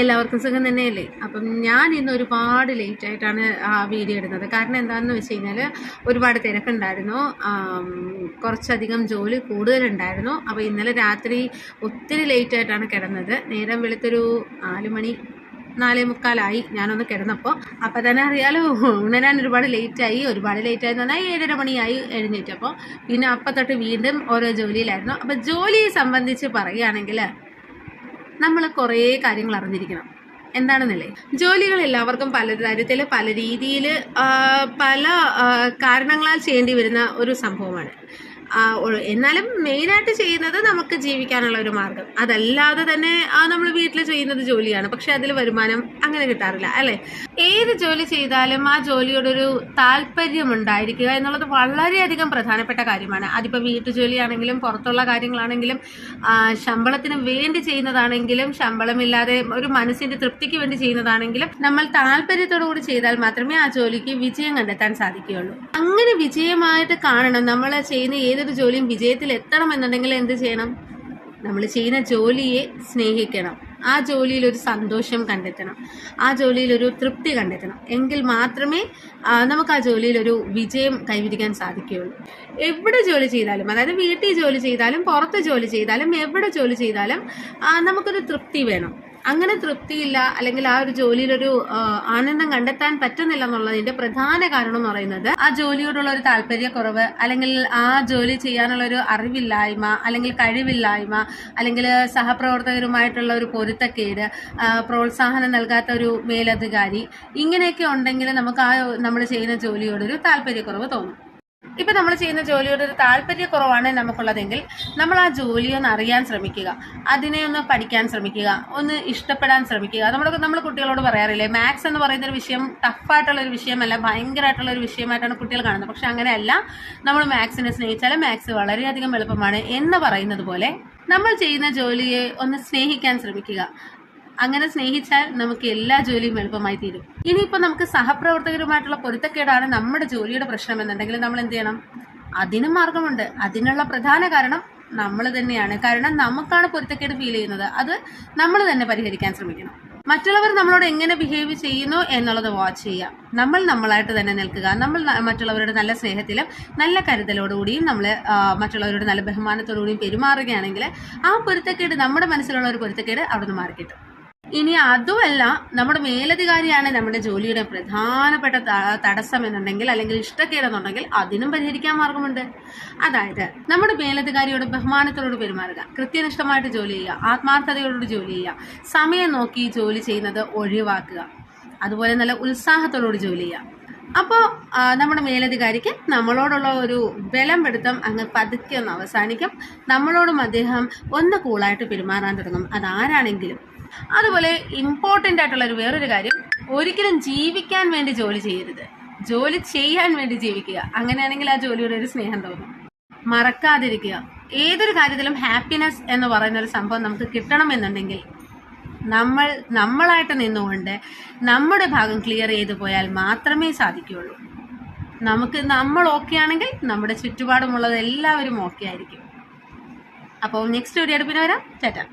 എല്ലാവർക്കും സുഖം തന്നെയല്ലേ? അപ്പം ഞാൻ ഇന്ന് ഒരുപാട് ലേറ്റ് ആയിട്ടാണ് ആ വീഡിയോ ഇടുന്നത്. കാരണം എന്താണെന്ന് വെച്ച് കഴിഞ്ഞാൽ ഒരുപാട് തിരക്കുണ്ടായിരുന്നു. കുറച്ചധികം ജോലി കൂടുതലുണ്ടായിരുന്നു. അപ്പോൾ ഇന്നലെ രാത്രി ഒത്തിരി ലേറ്റ് ആയിട്ടാണ് കിടന്നത്. നേരം വെളുത്തൊരു നാല് മണി നാലേ മുക്കാലായി ഞാനൊന്ന് കിടന്നപ്പോൾ അപ്പം തന്നെ അറിയാലോ ഉണരാൻ ഒരുപാട് ലേറ്റായി ഒരുപാട് ലേറ്റായി എന്ന് പറഞ്ഞാൽ ഏഴര മണിയായി എഴുന്നേറ്റപ്പോൾ പിന്നെ അപ്പം തൊട്ട് വീണ്ടും ഓരോ ജോലിയിലായിരുന്നു. അപ്പം ജോലിയെ സംബന്ധിച്ച് പറയുകയാണെങ്കിൽ നമ്മൾ കുറേ കാര്യങ്ങൾ അറിഞ്ഞിരിക്കണം. എന്താണെന്നല്ലേ ജോലികൾ എല്ലാവർക്കും പല തരത്തിൽ പല രീതിയിൽ പല കാരണങ്ങളാൽ ചെയ്യേണ്ടി വരുന്ന ഒരു സംഭവമാണ്. എന്നാലും മെയിനായിട്ട് ചെയ്യുന്നത് നമുക്ക് ജീവിക്കാനുള്ള ഒരു മാർഗം. അതല്ലാതെ തന്നെ നമ്മൾ വീട്ടിൽ ചെയ്യുന്നത് ജോലിയാണ്. പക്ഷെ അതിൽ വരുമാനം അങ്ങനെ കിട്ടാറില്ല അല്ലേ? ഏത് ജോലി ചെയ്താലും ആ ജോലിയോടൊരു താല്പര്യം ഉണ്ടായിരിക്കുക എന്നുള്ളത് വളരെയധികം പ്രധാനപ്പെട്ട കാര്യമാണ്. അതിപ്പോൾ വീട്ടു ജോലിയാണെങ്കിലും പുറത്തുള്ള കാര്യങ്ങളാണെങ്കിലും ശമ്പളത്തിന് വേണ്ടി ചെയ്യുന്നതാണെങ്കിലും ശമ്പളമില്ലാതെ ഒരു മനസ്സിന്റെ തൃപ്തിക്ക് വേണ്ടി ചെയ്യുന്നതാണെങ്കിലും നമ്മൾ കൂടി ചെയ്താൽ മാത്രമേ ആ ജോലിക്ക് വിജയം കണ്ടെത്താൻ സാധിക്കുകയുള്ളൂ. അങ്ങനെ വിജയമായിട്ട് കാണണം. നമ്മൾ ചെയ്യുന്ന ഏതൊരു ജോലിയും വിജയത്തിൽ എത്തണം എന്നുണ്ടെങ്കിൽ എന്ത് ചെയ്യണം? നമ്മൾ ചെയ്യുന്ന ജോലിയെ സ്നേഹിക്കണം. ആ ജോലിയിൽ ഒരു സന്തോഷം കണ്ടെത്തണം. ആ ജോലിയിൽ ഒരു തൃപ്തി കണ്ടെത്തണം. എങ്കിൽ മാത്രമേ നമുക്ക് ആ ജോലിയിൽ ഒരു വിജയം കൈവരിക്കാൻ സാധിക്കുകയുള്ളൂ. എവിടെ ജോലി ചെയ്താലും അതായത് വീട്ടിൽ ജോലി ചെയ്താലും പുറത്ത് ജോലി ചെയ്താലും എവിടെ ജോലി ചെയ്താലും നമുക്കൊരു തൃപ്തി വേണം. അങ്ങനെ തൃപ്തിയില്ല അല്ലെങ്കിൽ ആ ഒരു ജോലിയിലൊരു ആനന്ദം കണ്ടെത്താൻ പറ്റുന്നില്ല എന്നുള്ളതിന്റെ പ്രധാന കാരണം എന്ന് പറയുന്നത് ആ ജോലിയോടുള്ള ഒരു താല്പര്യക്കുറവ് അല്ലെങ്കിൽ ആ ജോലി ചെയ്യാനുള്ള ഒരു അറിവില്ലായ്മ അല്ലെങ്കിൽ കഴിവില്ലായ്മ അല്ലെങ്കിൽ സഹപ്രവർത്തകരുമായിട്ടുള്ള ഒരു പൊരുത്തക്കേട് പ്രോത്സാഹനം നൽകാത്ത ഒരു മേലധികാരി ഇങ്ങനെയൊക്കെ ഉണ്ടെങ്കിൽ നമുക്ക് ആ നമ്മൾ ചെയ്യുന്ന ജോലിയോടൊരു താല്പര്യക്കുറവ് തോന്നും. ഇപ്പൊ നമ്മൾ ചെയ്യുന്ന ജോലിയോട് ഒരു താല്പര്യക്കുറവാണ് നമുക്കുള്ളതെങ്കിൽ നമ്മൾ ആ ജോലി ഒന്ന് അറിയാൻ ശ്രമിക്കുക. അതിനെ ഒന്ന് പഠിക്കാൻ ശ്രമിക്കുക. ഒന്ന് ഇഷ്ടപ്പെടാൻ ശ്രമിക്കുക. നമ്മൾ നമ്മൾ കുട്ടികളോട് പറയാറില്ലേ മാത്സ് എന്ന് പറയുന്ന ഒരു വിഷയം ടഫായിട്ടുള്ള ഒരു വിഷയമല്ല ഭയങ്കരമായിട്ടുള്ള ഒരു വിഷയമായിട്ടാണ് കുട്ടികൾ കാണുന്നത്. പക്ഷെ അങ്ങനെയല്ല. നമ്മൾ മാത്സിനെ സ്നേഹിച്ചാൽ മാത്സ് വളരെയധികം എളുപ്പമാണ് എന്ന് പറയുന്നത് പോലെ നമ്മൾ ചെയ്യുന്ന ജോലിയെ ഒന്ന് സ്നേഹിക്കാൻ ശ്രമിക്കുക. അങ്ങനെ സ്നേഹിച്ചാൽ നമുക്ക് എല്ലാ ജോലിയും എളുപ്പമായി തീരും. ഇനിയിപ്പോൾ നമുക്ക് സഹപ്രവർത്തകരുമായിട്ടുള്ള പൊരുത്തക്കേടാണ് നമ്മുടെ ജോലിയുടെ പ്രശ്നം എന്നുണ്ടെങ്കിൽ നമ്മൾ എന്ത് ചെയ്യണം? അതിനും മാർഗമുണ്ട്. അതിനുള്ള പ്രധാന കാരണം നമ്മൾ തന്നെയാണ്. കാരണം നമുക്കാണ് പൊരുത്തക്കേട് ഫീൽ ചെയ്യുന്നത്. അത് നമ്മൾ തന്നെ പരിഹരിക്കാൻ ശ്രമിക്കണം. മറ്റുള്ളവർ നമ്മളോട് എങ്ങനെ ബിഹേവ് ചെയ്യുന്നു എന്നുള്ളത് വാച്ച് ചെയ്യാം നമ്മൾ നമ്മളായിട്ട് തന്നെ നിൽക്കുക. നമ്മൾ മറ്റുള്ളവരുടെ നല്ല സ്നേഹത്തിലും നല്ല കരുതലോടുകൂടിയും നമ്മൾ മറ്റുള്ളവരോട് നല്ല ബഹുമാനത്തോടുകൂടിയും പെരുമാറുകയാണെങ്കിൽ ആ പൊരുത്തക്കേട് നമ്മുടെ മനസ്സിലുള്ള ഒരു പൊരുത്തക്കേട് അവിടുന്ന് മാറിക്കിട്ടും. ഇനി അതുമല്ല നമ്മുടെ മേലധികാരിയാണ് നമ്മുടെ ജോലിയുടെ പ്രധാനപ്പെട്ട തടസ്സം എന്നുണ്ടെങ്കിൽ അല്ലെങ്കിൽ ഇഷ്ടക്കേടെന്നുണ്ടെങ്കിൽ അതിനും പരിഹരിക്കാൻ മാർഗമുണ്ട്. അതായത് നമ്മുടെ മേലധികാരിയോട് ബഹുമാനത്തോട് പെരുമാറുക കൃത്യനിഷ്ഠമായിട്ട് ജോലി ചെയ്യുക ആത്മാർത്ഥതയോട് ജോലി ചെയ്യുക സമയം നോക്കി ജോലി ചെയ്യുന്നത് ഒഴിവാക്കുക അതുപോലെ നല്ല ഉത്സാഹത്തോടുകൂടി ജോലി ചെയ്യുക. അപ്പോൾ നമ്മുടെ മേലധികാരിക്ക് നമ്മളോടുള്ള ഒരു ബലം പിടുത്തം അങ്ങ് പതുക്കെ ഒന്ന് അവസാനിക്കും. നമ്മളോടും അദ്ദേഹം ഒന്ന് കൂളായിട്ട് പെരുമാറാൻ തുടങ്ങും. അതാരാണെങ്കിലും അതുപോലെ ഇമ്പോർട്ടന്റ് ആയിട്ടുള്ള ഒരു വേറൊരു കാര്യം ഒരിക്കലും ജീവിക്കാൻ വേണ്ടി ജോലി ചെയ്യരുത്. ജോലി ചെയ്യാൻ വേണ്ടി ജീവിക്കുക. അങ്ങനെയാണെങ്കിൽ ആ ജോലിയുടെ ഒരു സ്നേഹം തോന്നും. മറക്കാതിരിക്കുക. ഏതൊരു കാര്യത്തിലും ഹാപ്പിനെസ് എന്ന് പറയുന്ന ഒരു സംഭവം നമുക്ക് കിട്ടണമെന്നുണ്ടെങ്കിൽ നമ്മൾ നമ്മളായിട്ട് നിന്നുകൊണ്ട് നമ്മുടെ ഭാഗം ക്ലിയർ ചെയ്തു പോയാൽ മാത്രമേ സാധിക്കുകയുള്ളൂ. നമുക്ക് നമ്മൾ ഓക്കെ ആണെങ്കിൽ നമ്മുടെ ചുറ്റുപാടുമുള്ളത് എല്ലാവരും ഓക്കെ ആയിരിക്കും. അപ്പോൾ നെക്സ്റ്റ് വീഡിയോ പിന്നെ വരാം. ചേട്ടാ